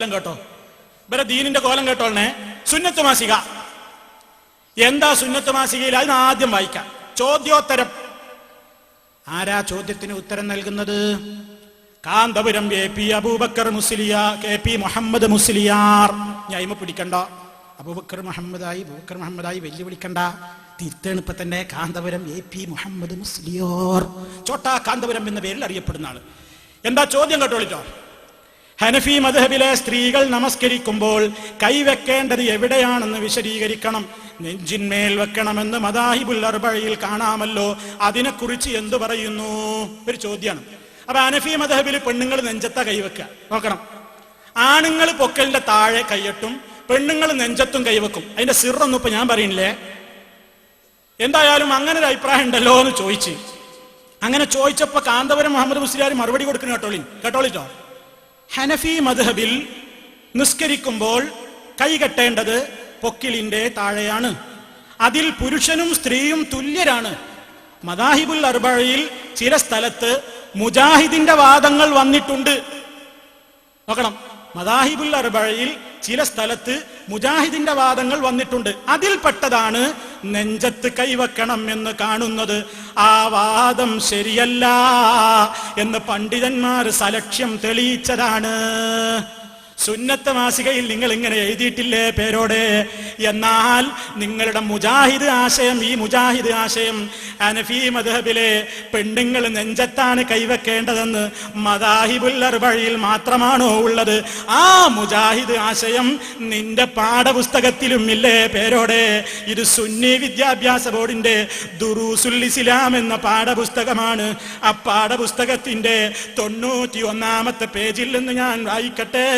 കോലം കേട്ടോ. ഇവരെ ദീനിന്റെ കോലം കേട്ടോളണേ സുന്നത്ത് മാസിക എന്താ സുന്നത്ത് മാസികയിൽ അതിന് ആദ്യം വായിക്കാം. ചോദ്യോത്തരം. ആരാ ചോദ്യത്തിന് ഉത്തരം നൽകുന്നത്? Kanthapuram A P Aboobacker Musliyar K P Muhammad Musliyar. ഞൈമ പിടിക്കണ്ട. അബൂബക്കർ മുഹമ്മദായി അബൂബക്കർ മുഹമ്മദായി വെല്ലുവിളിക്കണ്ട. തിരുത്തേണ് തന്നെ കാന്തപുരം എ പി മുഹമ്മദ് മുസ്ലിയോർ. ചോട്ടാ കാന്തപുരം എന്ന പേരിൽ അറിയപ്പെടുന്ന ആൾ. എന്താ ചോദ്യം കേട്ടോളിച്ചോ ഹനഫി മധബിലെ സ്ത്രീകൾ നമസ്കരിക്കുമ്പോൾ കൈവെക്കേണ്ടത് എവിടെയാണെന്ന് വിശദീകരിക്കണം. നെഞ്ചിന്മേൽ വെക്കണമെന്ന് മദാഹിബുൽ അർബഴയിൽ കാണാമല്ലോ. അതിനെക്കുറിച്ച് എന്തു പറയുന്നു? ഒരു ചോദ്യമാണ് അപ്പൊ ഹനഫി മധബിൽ പെണ്ണുങ്ങൾ നെഞ്ചത്ത കൈവെക്കുക നോക്കണം. ആണുങ്ങൾ പൊക്കലിന്റെ താഴെ കൈയട്ടും പെണ്ണുങ്ങൾ നെഞ്ചത്തും കൈവെക്കും. അതിന്റെ സിറൊന്നും ഇപ്പൊ ഞാൻ പറയുന്നില്ലേ? എന്തായാലും അങ്ങനെ ഒരു അഭിപ്രായം ഉണ്ടല്ലോ എന്ന് ചോദിച്ച്. അങ്ങനെ ചോദിച്ചപ്പോ കാന്തപുരം മുഹമ്മദ് മുസ്ലിയാർ മറുപടി കൊടുക്കുന്നു കേട്ടോളി. കേട്ടോളിട്ടോ? ഹനഫി മധബിൽ നിസ്കരിക്കുമ്പോൾ കൈകെട്ടേണ്ടത് പൊക്കിളിന്റെ താഴെയാണ്. അതിൽ പുരുഷനും സ്ത്രീയും തുല്യരാണ്. മദാഹിബുൽ അർബഴയിൽ ചില സ്ഥലത്ത് മുജാഹിദിന്റെ വാദങ്ങൾ വന്നിട്ടുണ്ട്. നോക്കണം. മദാഹിബുൽ അർബഴയിൽ ചില സ്ഥലത്ത് മുജാഹിദിന്റെ വാദങ്ങൾ വന്നിട്ടുണ്ട്. അതിൽപ്പെട്ടതാണ് നെഞ്ചത്ത് കൈവക്കണം എന്ന് കാണുന്നത് ആ വാദം ശരിയല്ല എന്ന് പണ്ഡിതന്മാർ സലക്ഷ്യം തെളിയിച്ചതാണ്. സുന്നത്ത മാസികയിൽ നിങ്ങൾ ഇങ്ങനെ എഴുതിയിട്ടില്ലേ പേരോടെ? എന്നാൽ നിങ്ങളുടെ മുജാഹിദ് ആശയം ഈ മുജാഹിദ് ആശയം അനഫി മദഹബിലെ പെണ്ണുങ്ങൾ നെഞ്ചത്താണ് കൈവെക്കേണ്ടതെന്ന് മദാഹിബുൽ വഴിയിൽ മാത്രമാണോ ഉള്ളത്? ആ മുജാഹിദ് ആശയം നിന്റെ പാഠപുസ്തകത്തിലും ഇല്ലേ പേരോടെ? ഇത് സുന്നി വിദ്യാഭ്യാസ ബോർഡിന്റെ ദുറൂസുൽ ഇസ്ലാം എന്ന പാഠപുസ്തകമാണ്. ആ പാഠപുസ്തകത്തിന്റെ തൊണ്ണൂറ്റി ഒന്നാമത്തെ പേജിൽ നിന്ന് ഞാൻ വായിക്കട്ടെ.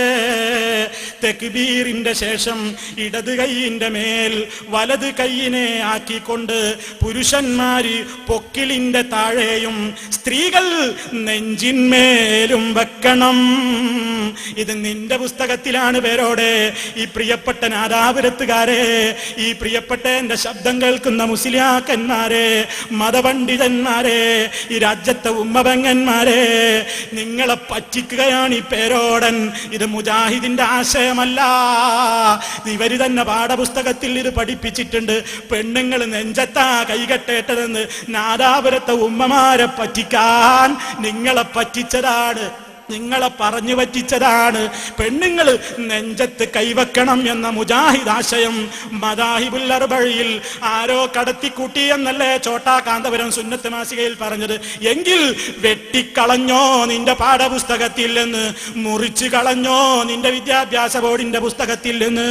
തെക്ബീറിന്റെ ശേഷം ഇടത് കൈയിന്റെ മേൽ വലത് കൈയിനെ ആക്കിക്കൊണ്ട് പുരുഷന്മാര് പൊക്കിളിന്റെ താഴെയും സ്ത്രീകൾ നെഞ്ചിന്മേലും വെക്കണം. ഇത് നിന്റെ പുസ്തകത്തിലാണ് പേരോടെ. ഈ പ്രിയപ്പെട്ട നാദാപുരത്തുകാരെ ഈ പ്രിയപ്പെട്ട എന്റെ ശബ്ദം കേൾക്കുന്ന മുസ്ലിയാക്കന്മാരെ മതപണ്ഡിതന്മാരെ ഈ രാജ്യത്തെ ഉമ്മപങ്ങന്മാരെ നിങ്ങളെ പറ്റിക്കുകയാണ് ഈ പേരോടൻ. ഇത് മുജാഹിദിന്റെ ആശയമല്ല. ഇവർ തന്നെ പാഠപുസ്തകത്തിൽ ഇത് പഠിപ്പിച്ചിട്ടുണ്ട്. പെണ്ണുങ്ങൾ നെഞ്ചത്താ കൈകെട്ടേട്ടതെന്ന് നാദാപുരത്തെ ഉമ്മമാരെ പറ്റിക്കാൻ നിങ്ങളെ പറ്റിച്ചതാണ്. നിങ്ങളെ പറഞ്ഞു പറ്റിച്ചതാണ്. പെണ്ണുങ്ങൾ നെഞ്ചത്ത് കൈവെക്കണം എന്ന മുജാഹിദ് ആശയം മദാഹിബുൽ അർബഴിയിൽ ആരോ കടത്തിക്കൂട്ടി എന്നല്ലേ ചോട്ടാ കാന്തപുരം സുന്നത്ത് മാസികയിൽ പറഞ്ഞത്. എങ്കിൽ വെട്ടിക്കളഞ്ഞോ നിന്റെ പാഠപുസ്തകത്തിൽ നിന്ന് മുറിച്ചു കളഞ്ഞോ നിന്റെ വിദ്യാഭ്യാസ ബോർഡിന്റെ പുസ്തകത്തിൽ നിന്ന്.